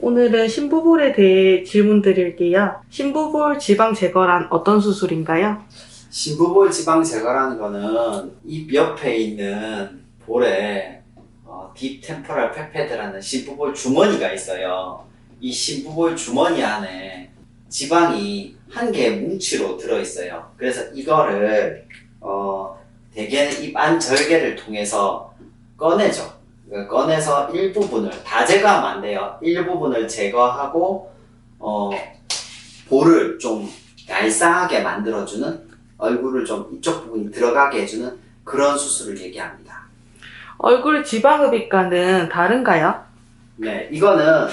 오늘은 신부볼에 대해 질문 드릴게요. 신부볼 지방 제거란 어떤 수술인가요? 신부볼 지방 제거라는 거는 입 옆에 있는 볼에 어, 딥 템포럴 팩패드라는 신부볼 주머니가 있어요. 이 신부볼 주머니 안에 지방이 한 개의 뭉치로 들어 있어요. 그래서 이거를 어, 대개는 입 안 절개를 통해서 꺼내죠. 그러니까 꺼내서 일부분을 다 제거하면 안 돼요. 일부분을 제거하고 어, 볼을 좀 얄쌍하게 만들어주는 얼굴을 좀 이쪽 부분이 들어가게 해주는 그런 수술을 얘기합니다. 얼굴 지방흡입과는 다른가요? 네, 이거는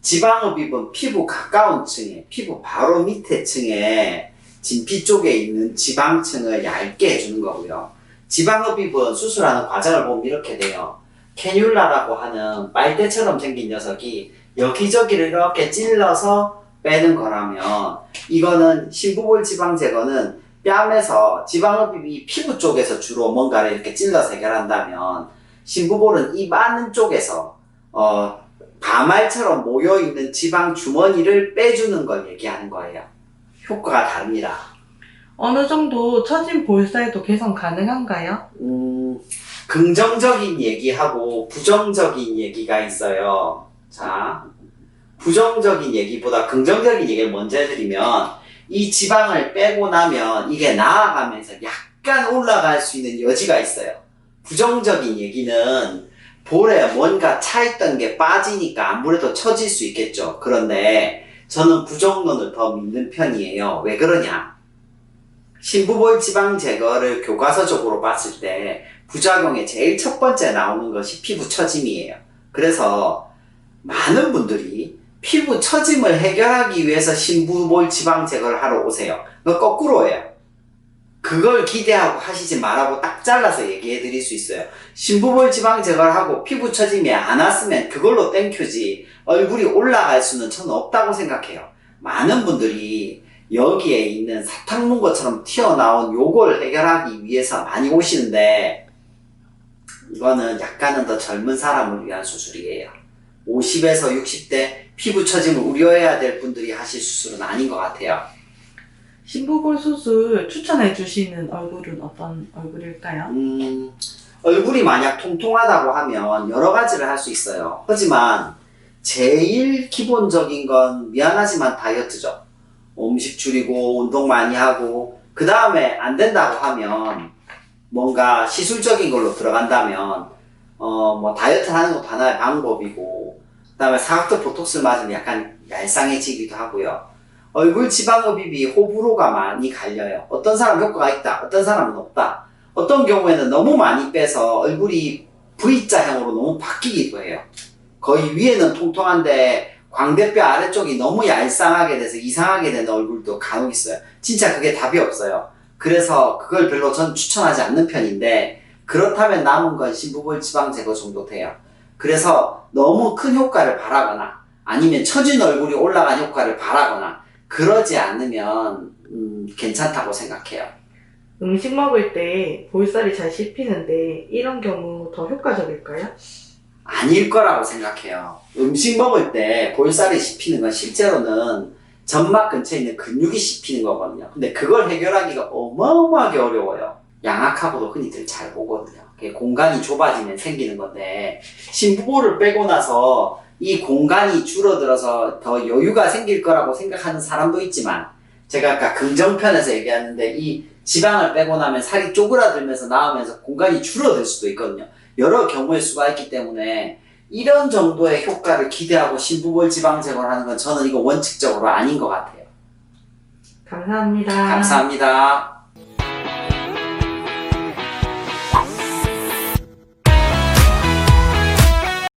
지방흡입은 피부 가까운 층에, 피부 바로 밑에 층에 진피 쪽에 있는 지방층을 얇게 해주는 거고요. 지방흡입은 수술하는 과정을 보면 이렇게 돼요. 캐뉼라라고 하는 빨대처럼 생긴 녀석이 여기저기를 이렇게 찔러서 빼는 거라면 이거는 신부볼 지방 제거는 뺨에서 지방흡입이 피부 쪽에서 주로 뭔가를 이렇게 찔러서 해결한다면 신부볼은 입 안은 쪽에서 어, 가말처럼 모여 있는 지방 주머니를 빼주는 걸 얘기하는 거예요. 효과가 다릅니다. 어느 정도 처진 볼살도 개선 가능한가요? 음, 긍정적인 얘기하고 부정적인 얘기가 있어요. 자, 부정적인 얘기보다 긍정적인 얘기를 먼저 해드리면 이 지방을 빼고 나면 이게 나아가면서 약간 올라갈 수 있는 여지가 있어요. 부정적인 얘기는 볼에 뭔가 차있던 게 빠지니까 아무래도 처질 수 있겠죠. 그런데 저는 부정론을 더 믿는 편이에요. 왜 그러냐? 신부볼 지방 제거를 교과서적으로 봤을 때 부작용에 제일 첫 번째 나오는 것이 피부 처짐이에요. 그래서 많은 분들이 피부 처짐을 해결하기 위해서 신부볼 지방 제거를 하러 오세요. 그 거꾸로예요. 그걸 기대하고 하시지 말라고 딱 잘라서 얘기해 드릴 수 있어요. 신부볼 지방 제거를 하고 피부 처짐이 안 왔으면 그걸로 땡큐지 얼굴이 올라갈 수는 저는 없다고 생각해요. 많은 분들이 여기에 있는 사탕 문 것처럼 튀어나온 요걸 해결하기 위해서 많이 오시는데 이거는 약간은 더 젊은 사람을 위한 수술이에요. 50에서 60대 피부 처짐을 우려해야 될 분들이 하실 수술은 아닌 것 같아요. 신부볼 수술 추천해 주시는 얼굴은 어떤 얼굴일까요? 음, 얼굴이 만약 통통하다고 하면 여러 가지를 할 수 있어요. 하지만 제일 기본적인 건 미안하지만 다이어트죠. 음식 줄이고 운동 많이 하고 그 다음에 안 된다고 하면 뭔가 시술적인 걸로 들어간다면 어 뭐 다이어트 하는 것도 하나의 방법이고 그 다음에 사각도 보톡스 맞으면 약간 얄쌍해지기도 하고요. 얼굴 지방흡입이 호불호가 많이 갈려요. 어떤 사람 효과가 있다, 어떤 사람은 없다. 어떤 경우에는 너무 많이 빼서 얼굴이 V자형으로 너무 바뀌기도 해요. 거의 위에는 통통한데 광대뼈 아래쪽이 너무 얄쌍하게 돼서 이상하게 되는 얼굴도 간혹 있어요. 진짜 그게 답이 없어요. 그래서 그걸 별로 전 추천하지 않는 편인데 그렇다면 남은 건 신부볼 지방 제거 정도 돼요. 그래서 너무 큰 효과를 바라거나 아니면 처진 얼굴이 올라간 효과를 바라거나 그러지 않으면 음, 괜찮다고 생각해요. 음식 먹을 때 볼살이 잘 씹히는데 이런 경우 더 효과적일까요? 아닐 거라고 생각해요. 음식 먹을 때 볼살이 씹히는 건 실제로는 점막 근처에 있는 근육이 씹히는 거거든요. 근데 그걸 해결하기가 어마어마하게 어려워요. 양악하고도 흔히들 잘 보거든요. 공간이 좁아지면 생기는 건데 신부볼을 빼고 나서 이 공간이 줄어들어서 더 여유가 생길 거라고 생각하는 사람도 있지만 제가 아까 긍정편에서 얘기하는데 이 지방을 빼고 나면 살이 쪼그라들면서 나오면서 공간이 줄어들 수도 있거든요. 여러 경우의 수가 있기 때문에 이런 정도의 효과를 기대하고 신부볼 지방 제거를 하는 건 저는 이거 원칙적으로 아닌 것 같아요. 감사합니다. 감사합니다.